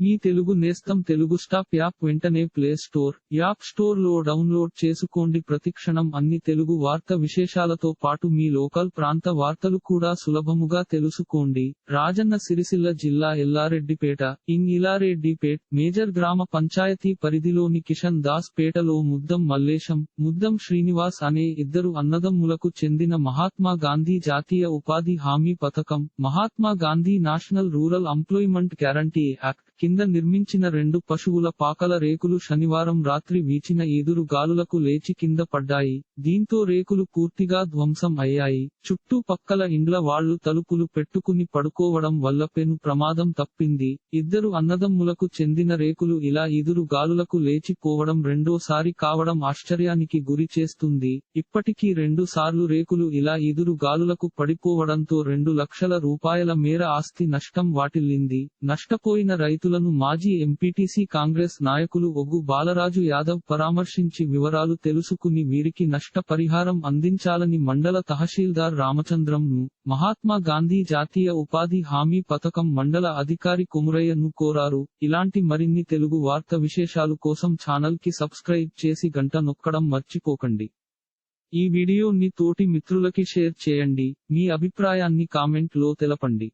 మీ తెలుగు నేస్తం Telugu stop app వెంటనే play store app స్టోర్లో డౌన్లోడ్ చేసుకోండి. ప్రతిక్షణం అన్ని తెలుగు వార్త విశేషాలతో పాటు మీ లోకల్ ప్రాంత వార్తలు కూడా సులభముగా తెలుసుకోండి. రాజన్న సిరిసిల్ల జిల్లా ఎల్లారెడ్డిపేట ఇన్ ఇలారెడ్డిపేట్ మేజర్ గ్రామ పంచాయతీ పరిధిలోని కిషన్ దాస్ పేటలో ముద్దం మల్లేశం ముద్దం శ్రీనివాస్ అనే ఇద్దరు అన్నదమ్ములకు చెందిన మహాత్మా గాంధీ జాతీయ ఉపాధి హామీ పథకం Mahatma Gandhi national rural employment guarantee act కింద నిర్మించిన రెండు పశువుల పాకల రేకులు శనివారం రాత్రి వీచిన ఈదురు గాలులకు లేచి కింద పడ్డాయి. దీంతో రేకులు పూర్తిగా ధ్వంసం అయ్యాయి. చుట్టూ పక్కల ఇండ్ల వాళ్ళు తలుపులు పెట్టుకుని పడుకోవడం వల్ల పెను ప్రమాదం తప్పింది. ఇద్దరు అన్నదమ్ములకు చెందిన రేకులు ఇలా ఈదురు గాలులకు లేచిపోవడం రెండోసారి కావడం ఆశ్చర్యానికి గురి చేస్తుంది. ఇప్పటికీ రెండు సార్లు రేకులు ఇలా ఈదురు గాలులకు పడిపోవడంతో రెండు లక్షల రూపాయల మేర ఆస్తి నష్టం వాటిల్లింది. నష్టపోయిన రైతులను మాజీ ఎంపీటీసీ కాంగ్రెస్ నాయకులు ఒగ్గు బాలరాజు యాదవ్ పరామర్శించి వివరాలు తెలుసుకుని వీరికి నష్టపరిహారం అందించాలని మండల తహసీల్దార్ రామచంద్రంను మహాత్మా గాంధీ జాతీయ ఉపాధి హామీ పథకం మండల అధికారి కుమురయ్యను కోరారు. ఇలాంటి మరిన్ని తెలుగు వార్త విశేషాలు కోసం ఛానల్కి సబ్స్క్రైబ్ చేసి గంట నొక్కడం మర్చిపోకండి. ఈ వీడియోని తోటి మిత్రులకి షేర్ చేయండి. మీ అభిప్రాయాన్ని కామెంట్లో తెలపండి.